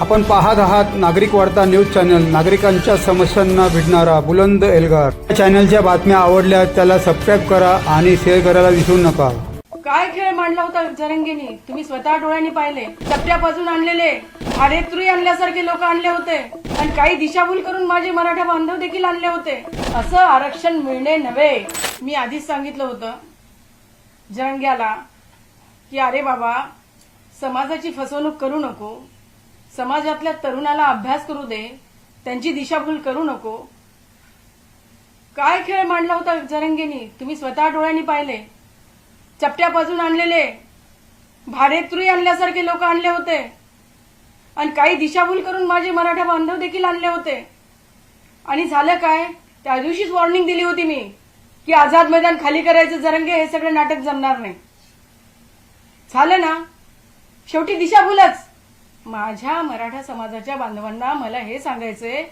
आपण पाहत आहात नागरिक वार्ता न्यूज चॅनल. नागरिकांच्या समस्यांना भिडणारा बुलंद एल्गार. या चॅनलच्या बातम्या आवडल्या त्याला सबस्क्राईब करा आणि शेअर करायला विसरू नका. काय खेळ मांडला होता जरंगीनी? तुम्ही स्वतः डोळ्यांनी पाहिले. चपट्यापासून आणलेले भाडेत्रुई आणल्यासारखे लोक आणले होते. आणि काही दिशाभूल करून माझे मराठा बांधव देखील आणले होते. असं आरक्षण मिळणे नव्हे. मी आधीच सांगितलं होतं जरंग्याला की अरे बाबा समाजाची फसवणूक करू नको. समाजातल्या तरुणाला अभ्यास करू दे त्यांची दिशाभूल करू नको. काय खेळ मांडला होता जरंगेनी? तुम्ही स्वतः डोळ्यांनी पाहिले. चपट्यापासून आणलेले. भाडेत्रुई आणल्यासारखे लोक आणले होते. आणि काही दिशाभूल करून माझे मराठा बांधव देखील आणले होते. आणि झालं काय? त्या दिवशीच वॉर्निंग दिली होती मी की आझाद मैदान खाली करायचं जरंगे हे सगळं नाटक जमणार नाही. झालं ना? शेवटी दिशाभूलच. माझ्या मराठा समाजाच्या बांधवांना मला हे सांगायचंय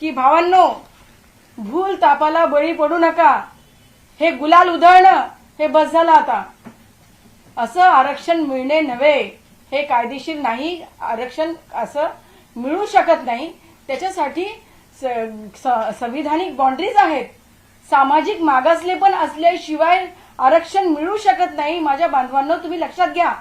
की भावांनो भूल तापाला बळी पडू नका. हे गुलाल उधळणं हे बस झालं आता. असं आरक्षण मिळणे नव्हे. हे कायदेशीर नाही आरक्षण असं मिळू शकत नाही. त्याच्यासाठी स- स- संविधानिक बाउंड्रीज आहेत. सामाजिक मागासले पण असल्याशिवाय आरक्षण मिळू शकत नाही. माझ्या बांधवांना तुम्ही लक्षात घ्या.